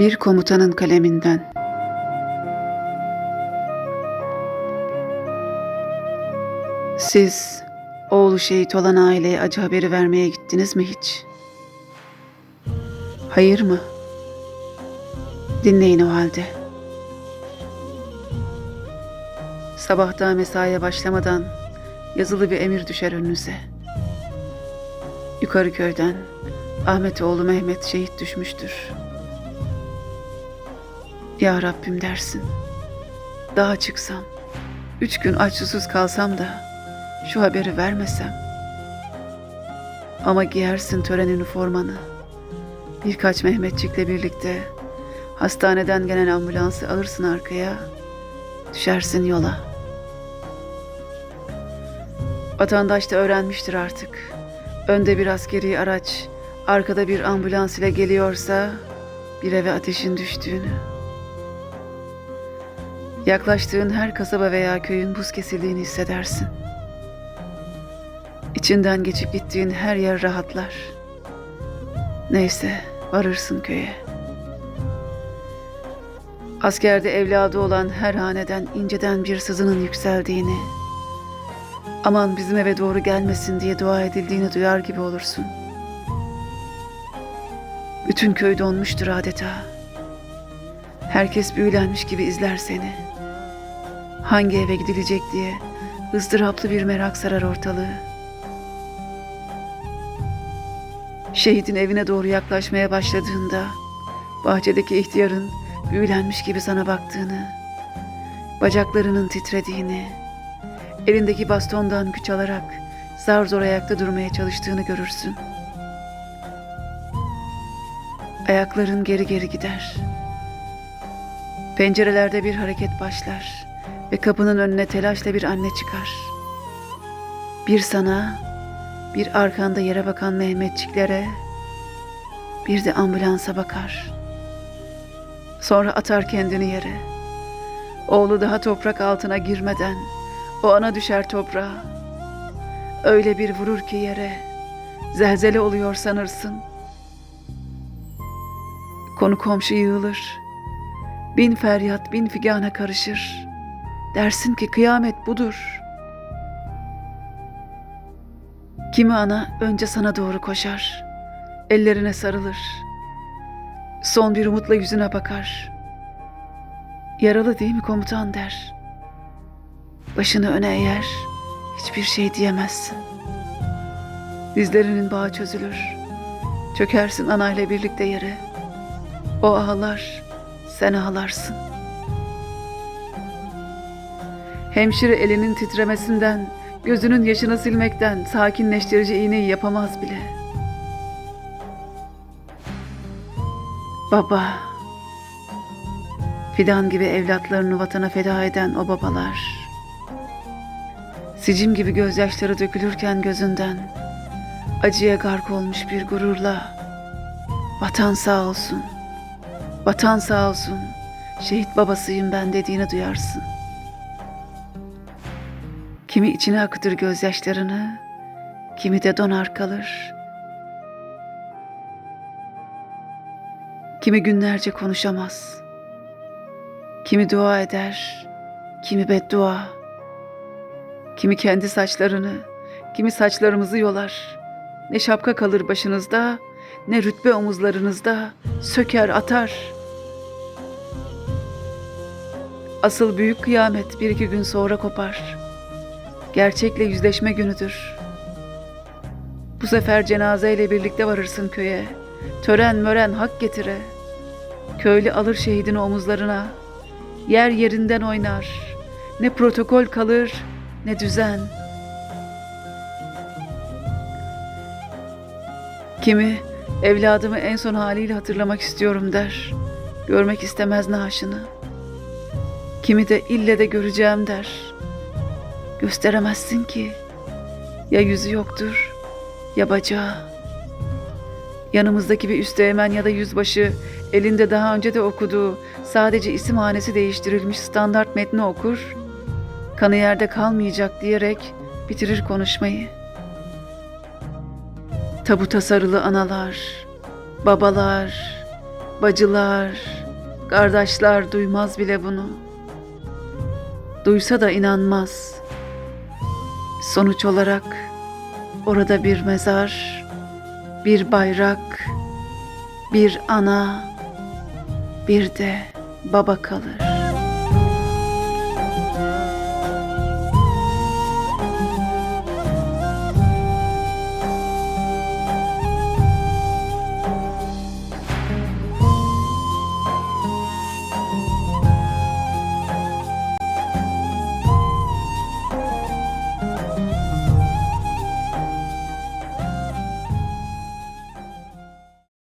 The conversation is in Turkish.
Bir komutanın kaleminden. Siz oğlu şehit olan aileye acı haberi vermeye gittiniz mi hiç? Hayır mı? Dinleyin o halde. Sabah daha mesaiye başlamadan yazılı bir emir düşer önünüze. Yukarı köyden Ahmet oğlu Mehmet şehit düşmüştür. Ya Rabbim dersin. Dağa çıksam, üç gün aç susuz kalsam da şu haberi vermesem. Ama giyersin tören üniformanı. Birkaç Mehmetçikle birlikte hastaneden gelen ambulansı alırsın arkaya. Düşersin yola. Vatandaş da öğrenmiştir artık. Önde bir askeri araç, arkada bir ambulans ile geliyorsa bir eve ateşin düştüğünü. Yaklaştığın her kasaba veya köyün buz kesildiğini hissedersin. İçinden geçip gittiğin her yer rahatlar. Neyse, varırsın köye. Askerde evladı olan her haneden inceden bir sızının yükseldiğini, aman bizim eve doğru gelmesin diye dua edildiğini duyar gibi olursun. Bütün köy donmuştur adeta. Herkes büyülenmiş gibi izler seni. Hangi eve gidilecek diye ızdıraplı bir merak sarar ortalığı. Şehidin evine doğru yaklaşmaya başladığında bahçedeki ihtiyarın büyülenmiş gibi sana baktığını, bacaklarının titrediğini, elindeki bastondan güç alarak zar zor ayakta durmaya çalıştığını görürsün. Ayakların geri geri gider. Pencerelerde bir hareket başlar ve kapının önüne telaşla bir anne çıkar. Bir sana, bir arkanda yere bakan Mehmetçiklere, bir de ambulansa bakar. Sonra atar kendini yere. Oğlu daha toprak altına girmeden o ana düşer toprağa. Öyle bir vurur ki yere, zelzele oluyor sanırsın. Konu komşu yığılır. Bin feryat bin figana karışır. Dersin ki kıyamet budur. Kimi ana önce sana doğru koşar. Ellerine sarılır. Son bir umutla yüzüne bakar. Yaralı değil mi komutan der. Başını öne eğer hiçbir şey diyemezsin. Dizlerinin bağı çözülür. Çökersin anayla birlikte yere. O ağlar, sen ağlarsın. Hemşire elinin titremesinden, gözünün yaşını silmekten sakinleştirici iğneyi yapamaz bile. Baba, fidan gibi evlatlarını vatana feda eden o babalar, sicim gibi gözyaşları dökülürken gözünden, acıya gark olmuş bir gururla, vatan sağ olsun, vatan sağ olsun, şehit babasıyım ben dediğini duyarsın. Kimi içine akıtır gözyaşlarını, kimi de donar kalır. Kimi günlerce konuşamaz. Kimi dua eder, kimi beddua. Kimi kendi saçlarını, kimi saçlarımızı yolar. Ne şapka kalır başınızda, ne rütbe omuzlarınızda, söker atar. Asıl büyük kıyamet bir iki gün sonra kopar. Gerçekle yüzleşme günüdür. Bu sefer cenazeyle birlikte varırsın köye. Tören mören hak getire. Köylü alır şehidini omuzlarına. Yer yerinden oynar. Ne protokol kalır ne düzen. Kimi evladımı en son haliyle hatırlamak istiyorum der. Görmek istemez naaşını. Kimi de ille de göreceğim der. Gösteremezsin ki. Ya yüzü yoktur ya bacağı. Yanımızdaki bir üsteğmen ya da yüzbaşı elinde daha önce de okuduğu sadece isim hanesi değiştirilmiş standart metni okur. Kanı yerde kalmayacak diyerek bitirir konuşmayı. Tabuta sarılı analar, babalar, Bacılar, kardeşler duymaz bile bunu. Duysa da inanmaz. Sonuç olarak orada bir mezar, bir bayrak, bir ana, bir de baba kalır.